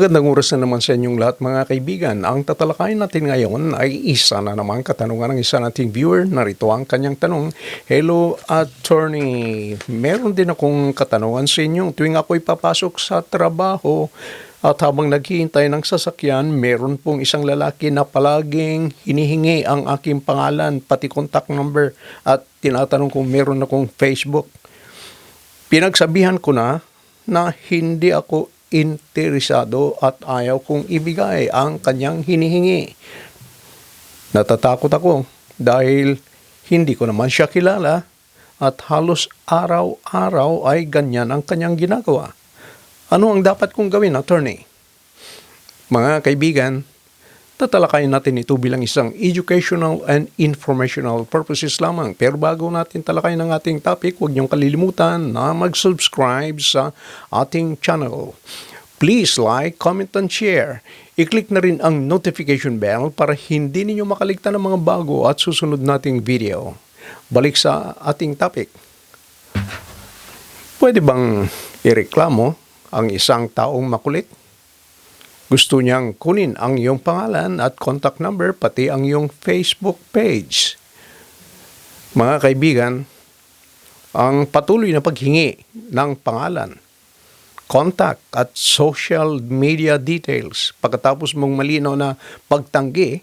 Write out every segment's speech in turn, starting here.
Magandang oras na naman sa inyong lahat mga kaibigan. Ang tatalakayin natin ngayon ay isa na naman katanungan ng isa nating viewer. Narito ang kanyang tanong. Hello, attorney. Meron din akong katanungan sa inyo. Tuwing ako'y papasok sa trabaho at habang naghihintay ng sasakyan, meron pong isang lalaki na palaging hinihingi ang aking pangalan, pati contact number at tinatanong kung meron akong Facebook. Pinagsabihan ko na na hindi ako interesado at ayaw kong ibigay ang kanyang hinihingi. Natatakot ako dahil hindi ko naman siya kilala at halos araw-araw ay ganyan ang kanyang ginagawa. Ano ang dapat kong gawin, attorney? Mga kaibigan, tatalakayin natin ito bilang isang educational and informational purposes lamang. Pero bago natin talakayin ang ating topic, huwag niyong kalilimutan na mag-subscribe sa ating channel. Please like, comment, and share. I-click na rin ang notification bell para hindi ninyo makaligtan ng mga bago at susunod nating video. Balik sa ating topic. Pwede bang ireklamo ang isang taong makulit? Gusto niyang kunin ang iyong pangalan at contact number pati ang iyong Facebook page. Mga kaibigan, ang patuloy na paghingi ng pangalan, contact at social media details pagkatapos mong malinaw na pagtanggi,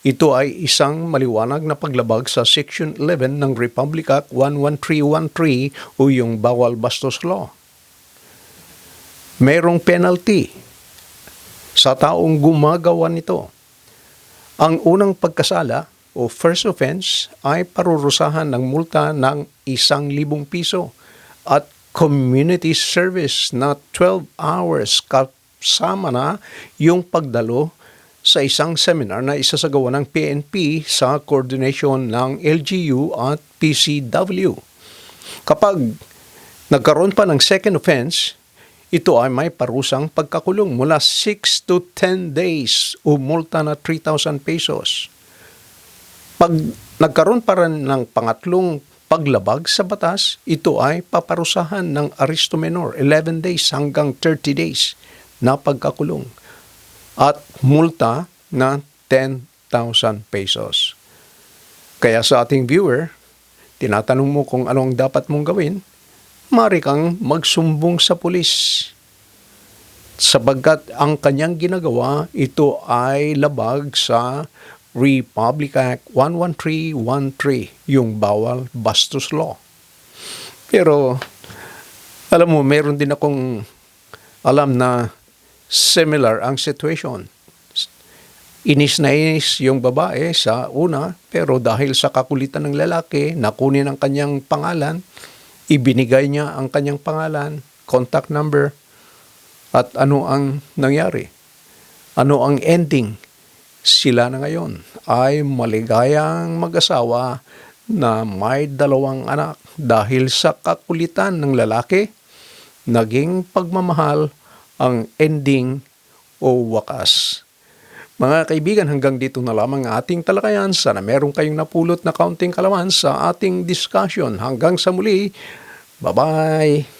ito ay isang maliwanag na paglabag sa Section 11 ng Republic Act 11313 o yung Bawal Bastos Law. Merong penalty sa taong gumagawa nito. Ang unang pagkasala o first offense ay parurusahan ng multa ng isang libong piso at community service na 12 hours kasama na yung pagdalo sa isang seminar na isasagawa ng PNP sa coordination ng LGU at PCW. Kapag nagkaroon pa ng second offense, ito ay may parusang pagkakulong mula 6 to 10 days o multa na 3,000 pesos. Pag nagkaroon pa rin ng pangatlong paglabag sa batas, ito ay paparusahan ng aristo menor 11 days hanggang 30 days na pagkakulong at multa na 10,000 pesos. Kaya sa ating viewer, tinatanong mo kung ano ang dapat mong gawin, mari kang magsumbong sa pulis. Sabagkat ang kanyang ginagawa, ito ay labag sa Republic Act 11313, yung bawal bastos law. Pero, alam mo, meron din akong alam na similar ang situation. Inis na inis yung babae sa una, pero dahil sa kakulitan ng lalaki, nakunin ang kanyang pangalan, ibinigay niya ang kanyang pangalan, contact number, at ano ang nangyari? Ano ang ending? Sila na ngayon ay maligayang mag-asawa na may dalawang anak dahil sa kakulitan ng lalaki, naging pagmamahal ang ending o wakas. Mga kaibigan, hanggang dito na lamang ang ating talakayan. Sana meron kayong napulot na kaunting kalaman sa ating discussion. Hanggang sa muli, bye-bye!